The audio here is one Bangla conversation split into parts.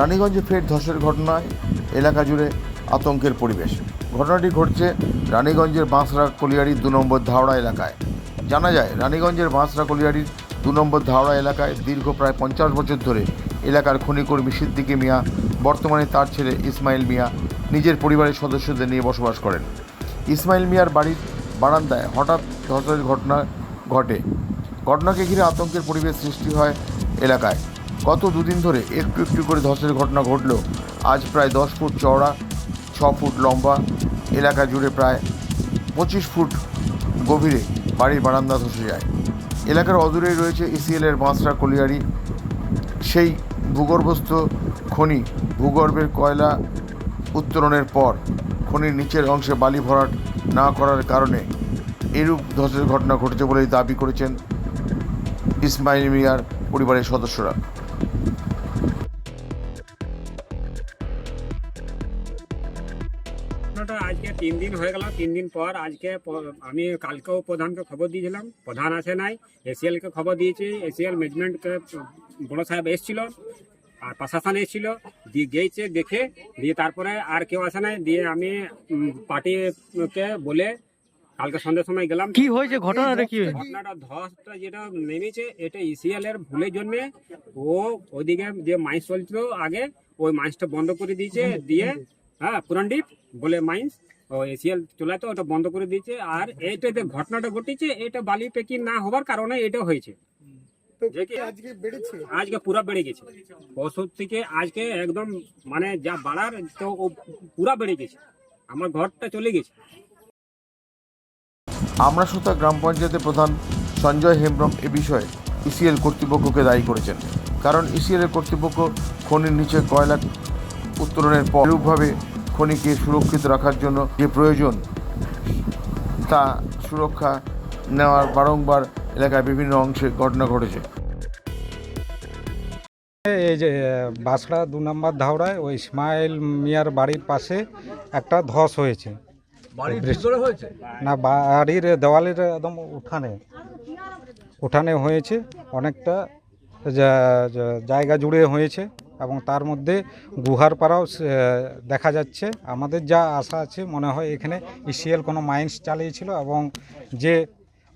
রানীগঞ্জে ফের ধসের ঘটনায় এলাকা জুড়ে আতঙ্কের পরিবেশ। ঘটনাটি ঘটছে রানীগঞ্জের বাঁশরা কলিয়ারির দু নম্বর ধাওড়া এলাকায়। জানা যায়, রানীগঞ্জের বাঁশরা কলিয়ারির দু নম্বর ধাওড়া এলাকায় দীর্ঘ প্রায় পঞ্চাশ বছর ধরে এলাকার খনিকর্মী সিদ্দিকি মিয়া, বর্তমানে তার ছেলে ইসমাইল মিয়া, নিজের পরিবারের সদস্যদের নিয়ে বসবাস করেন। ইসমাইল মিয়ার বাড়ির বারান্দায় হঠাৎ ধসের ঘটনা ঘটে। ঘটনাকে ঘিরে আতঙ্কের পরিবেশ সৃষ্টি হয় এলাকায়। গত দুদিন ধরে একটু একটু করে ধসের ঘটনা ঘটলেও আজ প্রায় দশ ফুট চওড়া, ছ ফুট লম্বা, এলাকা জুড়ে প্রায় পঁচিশ ফুট গভীরে বাড়ির বারান্দা ধসে যায়। এলাকার অদূরেই রয়েছে ইসিএলের বাঁশরা কলিয়ারি। সেই ভূগর্ভস্থ খনি ভূগর্ভের কয়লা উত্তোলনের পর খনির নিচের অংশে বালি ভরাট না করার কারণে এরূপ ধসের ঘটনা ঘটেছে বলেই দাবি করেছেন ইসমাইল মিয়ার পরিবারের সদস্যরা। ঘটনাটা আজকে তিন দিন হয়ে গেল তিন দিন পর আজকে আমি কালকেও প্রধানকে খবর দিয়েছিলাম। প্রধান আসে নাই এসিএলকে খবর দিয়েছি এসিএল ম্যানেজমেন্টকে বড় সাহেব এসেছিল আর প্রশাসন এসেছিল দিয়ে গিয়েছে দেখে দিয়ে তারপরে আর কেউ আসে নাই দিয়ে আমি পার্টিকে বলে কালকে সন্ধ্যের সময় গেলাম। কি হয়েছে? ঘটনাটা কি ঘটনাটা ধসটা যেটা নেমেছে এটা ইসিএল এর ভুলের জন্য ও ওইদিকে যে মাইন্স চলছিল আগে ওই মাইন্সটা বন্ধ করে দিয়েছে দিয়ে হ্যাঁ পুরানডিপ বলে মাইন্স ও এসিএল তো ওটা বন্ধ করে দিয়েছে। আর এইটা যে ঘটনাটা ঘটেছে এটা বালি পেকি না হওয়ার কারণে এটা হয়েছে। আজকে পুরা বেড়ে গেছে। ওষুধ থেকে আজকে একদম মানে যা বাড়ার তো ও পুরা বেড়ে গেছে। আমার ঘরটা চলে গেছে। আমরাসোতা গ্রাম পঞ্চায়েতের প্রধান সঞ্জয় হেমব্রম এ বিষয়ে ইসিএল কর্তৃপক্ষকে দায়ী করেছেন। কারণ ইসিএলের কর্তৃপক্ষ খনির নিচে কয়লা উত্তোলনের পর এরূপভাবে খনিকে সুরক্ষিত রাখার জন্য যে প্রয়োজন তা সুরক্ষা নেওয়ার বারংবার এলাকায় বিভিন্ন অংশে ঘটনা ঘটেছে। এই যে বাসড়া দু নম্বর ধাওড়ায় ওই ইসমাইল মিয়ার বাড়ির পাশে একটা ধস হয়েছে। না বাড়ির দেওয়ালের একদম উঠানে উঠানে হয়েছে অনেকটা জায়গা জুড়ে হয়েছে। এবং তার মধ্যে গুহার পাড়াও দেখা যাচ্ছে। আমাদের যা আশা আছে মনে হয় এখানে ইসিএল কোনো মাইন্স চালিয়েছিল এবং যে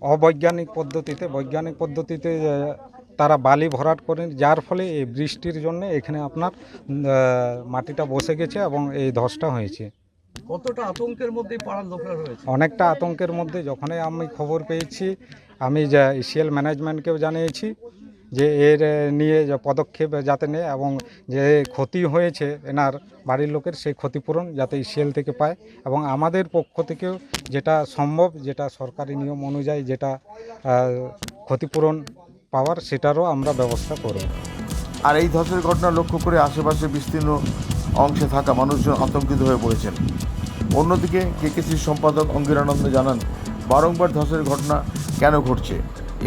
অবৈজ্ঞানিক পদ্ধতিতে বৈজ্ঞানিক পদ্ধতিতে তারা বালি ভরাট করেন যার ফলে এই বৃষ্টির জন্য এখানে আপনার মাটিটা বসে গেছে এবং এই ধসটা হয়েছে। কতটা আতঙ্কের মধ্যে পাড়ার লোকরা রয়েছে? অনেকটা আতঙ্কের মধ্যে যখনই আমি খবর পেয়েছি আমি যা ইসিএল ম্যানেজমেন্টকেও জানিয়েছি যে এর নিয়ে পদক্ষেপ যাতে নেয় এবং যে ক্ষতি হয়েছে এনার বাড়ির লোকের সেই ক্ষতিপূরণ যাতে ইসিএল থেকে পায় এবং আমাদের পক্ষ থেকেও যেটা সম্ভব, যেটা সরকারি নিয়ম অনুযায়ী যেটা ক্ষতিপূরণ পাওয়ার সেটারও আমরা ব্যবস্থা করব। আর এই ধসের ঘটনা লক্ষ্য করে আশেপাশে বিস্তীর্ণ অংশে থাকা মানুষজন আতঙ্কিত হয়ে পড়েছেন। অন্যদিকে কেকেসির সম্পাদক অঙ্গিরানন্দ জানান, বারংবার ধসের ঘটনা কেন ঘটছে?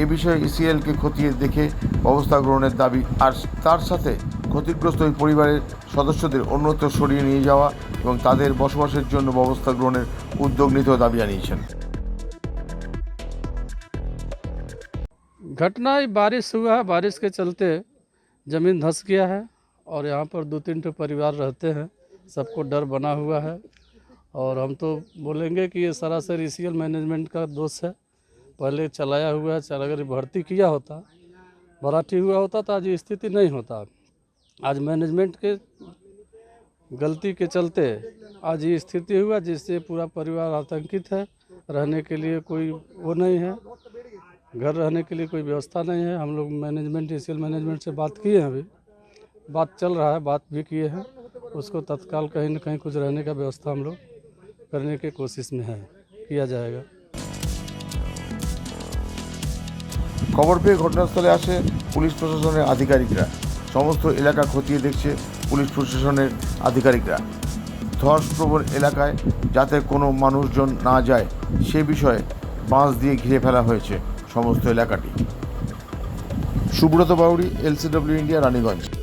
এ বিষয়ে ইসিএলকে খতিয়ে দেখে ব্যবস্থা গ্রহণের দাবি আর তার সাথে ক্ষতিগ্রস্ত ওই পরিবারের সদস্যদের অন্যত্র সরিয়ে নিয়ে যাওয়া এবং তাদের বসবাসের জন্য ব্যবস্থা গ্রহণের উদ্যোগ নিতেও দাবি জানিয়েছেন घटना ही बारिश हुआ है बारिश के चलते ज़मीन धंस गया है और यहाँ पर दो तीन ठो परिवार रहते हैं सबको डर बना हुआ है और हम तो बोलेंगे कि ये सरासर इसीएल मैनेजमेंट का दोष है पहले चलाया हुआ है चल अगर ये भर्ती किया होता भराठी हुआ होता तो आज ये स्थिति नहीं होता आज मैनेजमेंट के गलती के चलते आज ये स्थिति हुआ जिससे पूरा परिवार आतंकित है रहने के लिए कोई वो नहीं है घर रहने के लिए कोई व्यवस्था नहीं है हम लोग मैनेजमेंट एसीएल मैनेजमेंट से बात किए हैं अभी बात चल रहा है बात भी किए हैं उसको तत्काल कहीं ना कहीं कुछ रहने का व्यवस्था हम लोग करने की कोशिश में है किया जाएगा খবর পেয়ে ঘটনাস্থলে আসে পুলিশ প্রশাসনের আধিকারিকরা। সমস্ত এলাকা খতিয়ে দেখছে পুলিশ প্রশাসনের আধিকারিকরা। ধসপ্রবণ এলাকায় যাতে কোনো মানুষজন না যায়, সে বিষয়ে বাঁশ দিয়ে ঘিরে ফেলা হয়েছে সমস্ত এলাকাটি। Subrata Bauri LCW India, Raniganj.